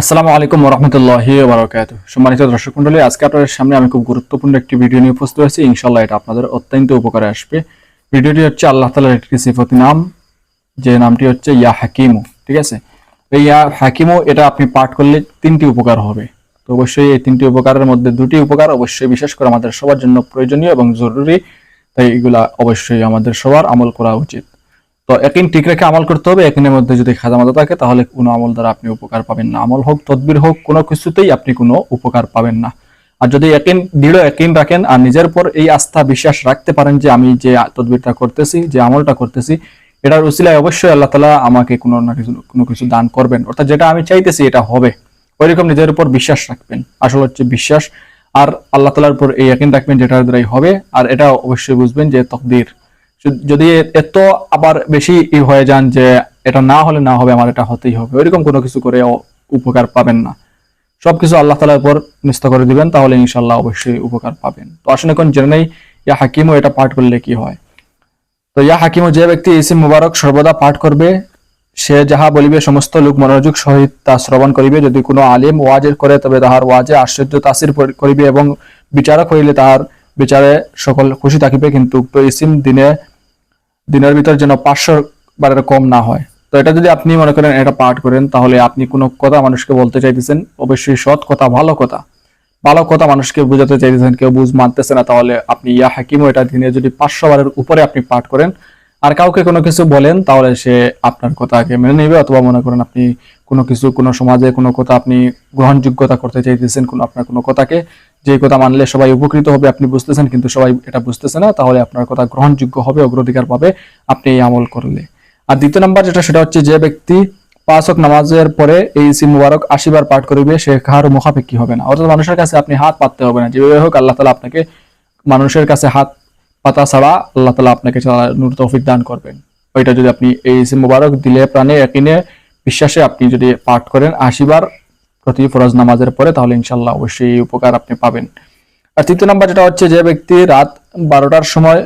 আসসালামু আলাইকুম রহমতুল্লাহ বারকাত সম্মানিত দর্শক মন্ডলী আজকে আপনাদের সামনে আমি খুব গুরুত্বপূর্ণ একটি ভিডিও নিয়ে উপস্থিত হয়েছি। ইনশাল্লাহ এটা আপনাদের অত্যন্ত উপকারে আসবে। ভিডিওটি হচ্ছে আল্লাহ তালার একটি সিফতি নাম, যে নামটি হচ্ছে ইয়া হাকিমু, ঠিক আছে? এই ইয়া হাকিমু, এটা আপনি পাঠ করলে তিনটি উপকার হবে। তো অবশ্যই এই তিনটি উপকারের মধ্যে দুটি উপকার অবশ্যই বিশেষ করে আমাদের সবার জন্য প্রয়োজনীয় এবং জরুরি, তাই এগুলা অবশ্যই আমাদের সবার আমল করা উচিত। তো একিন ঠিক রেখে আমল করতে হবে একিনের মধ্যে যদি খাজামাতা থাকে, তাহলে কোনো আমল দ্বারা আপনি উপকার পাবেন না। আমল হোক, তদবির হোক, কোনো কিছুতেই আপনি কোনো উপকার পাবেন না। আর যদি একিন দৃঢ় একিন রাখেন আর নিজের পর এই আস্থা বিশ্বাস রাখতে পারেন যে আমি যে তদবিরটা করতেছি, যে আমলটা করতেছি, এটার উসিলায় অবশ্যই আল্লাহ তালা আমাকে কোনো না কিছু, কোনো কিছু দান করবেন। অর্থাৎ যেটা আমি চাইতেছি এটা হবে। ওইরকম নিজের উপর বিশ্বাস রাখবেন। আসলে হচ্ছে বিশ্বাস। আর আল্লাহ তালার উপর এই একিন রাখবেন যেটার দ্বারাই হবে। আর এটা অবশ্যই বুঝবেন যে তকদির যদি- এত আবার বেশি ই হয়ে যান যে এটা না হলে না হবে, আমার এটা হতেই হবে, ওইরকম কোনো কিছু করে উপকার পাবেন না। সবকিছু আল্লাহ তালার উপর নিস্ত করে দিবেন, তাহলে ইনশাল্লাহ অবশ্যই উপকার পাবেন। তো আসলে এখন জেনে নেই, ইয়া হাকিমও এটা পাঠ করলে কি হয়। তো ইয়া হাকিমও যে ব্যক্তি ইসিম মুবারক সর্বদা পাঠ করবে, সে যাহা বলিবে সমস্ত লোক মনোযোগ সহিত তা শ্রবণ করিবে। যদি কোনো আলিম ওয়াজের করে, তবে তাহার ওয়াজে আশ্চর্য তাসির করিবে এবং বিচারক হইলে তাহার বিচারে সকল খুশি থাকিবে, কিন্তু উক্ত ইসিম দিনে দিনের ভিতর যেন পাঁচশো বারের কম না হয়। তো এটা যদি আপনি মনে করেন, এটা পাঠ করেন, তাহলে আপনি কোনো কথা মানুষকে বলতে চাইতেছেন, অবশ্যই সৎ কথা, ভালো কথা। ভালো কথা মানুষকে বুঝাতে চাইতেছেন, কেউ বুঝ মানতেছে না, তাহলে আপনি ইয়া হাকিমও এটা দিনে যদি পাঁচশো বারের উপরে আপনি পাঠ করেন আর কাউকে কোনো কিছু বলেন, তাহলে সে আপনার কথাকে মেনে নেবে, অথবা মনে করেন আপনি কোনো কিছু, কোনো সমাজে কোনো কথা আপনি গ্রহণযোগ্যতা করতে চাইতেছেন, কোনো আপনার কোনো কথাকে, যে কথা মানলে সবাই উপকৃত হবে, আপনি বুঝতেছেন, কিন্তু সবাই এটা বুঝতেছে না, তাহলে আপনার কথা গ্রহণযোগ্য হবে, অগ্রাধিকার পাবে, আপনি এই আমল করলে। আর দ্বিতীয় নাম্বার যেটা, সেটা হচ্ছে যে ব্যক্তি পাঁচক নামাজের পরে এই ইসিম মুবারক আশিবার পাঠ করিবে, সে কাহার মুখাপেক্ষি হবে না। অর্থাৎ মানুষের কাছে আপনি হাত পাততে হবে না, যেভাবে হোক আল্লাহ তালা আপনাকে মানুষের কাছে হাত পাতা ছাড়া আল্লাহ তালা আপনাকে নূর তৌফিক দান করবেন। ওইটা যদি আপনি এই ইসিম মুবারক দিলে প্রাণে একিনে বিশ্বাসে আপনি যদি পাঠ করেন আশিবার প্রতি ফরজ নামাজের পরে, তাহলে ইনশাল্লাহ অবশ্যই এই উপকার আপনি পাবেন। আর তৃতীয় নাম্বার যেটা হচ্ছে যে ব্যক্তি রাত বারোটার সময়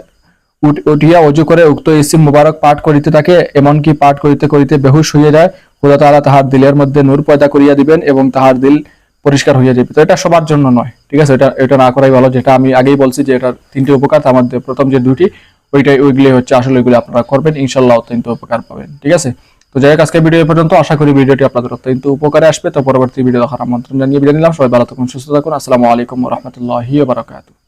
উঠ- উঠিয়া অজু করে উক্ত ইসিম মুবারক পাঠ করিতে থাকে, এমনকি পাঠ করিতে করিতে বেহুশ হইয়া যায়, খোদা তাআলা তাহার দিলের মধ্যে নূর পয়দা করিয়া দিবেন এবং তাহার দিল পরিষ্কার হয়ে যাবে। তো এটা সবার জন্য নয়, ঠিক আছে? এটা এটা না করাই ভালো। যেটা আমি আগেই বলছি যে এটা তিনটি উপকার, তার মধ্যে প্রথম যে দুটি, ওইটাই ওইগুলি হচ্ছে আসলে ওইগুলি আপনারা করবেন ইনশাল্লাহ অত্যন্ত উপকার পাবেন, ঠিক আছে? তো যাই হোক আজকে ভিডিও পর্যন্ত। আশা করি ভিডিওটি আপনাদের অত্যন্ত উপকারে আসবে। তো পরবর্তী ভিডিও দেখার আমন্ত্রণ জানিয়ে বিদায় নিলাম। সবাই ভালো থাকুন, সুস্থ থাকুন। আসসালামু আলাইকুম রহমতুল্লাহি বারাকাতুহ।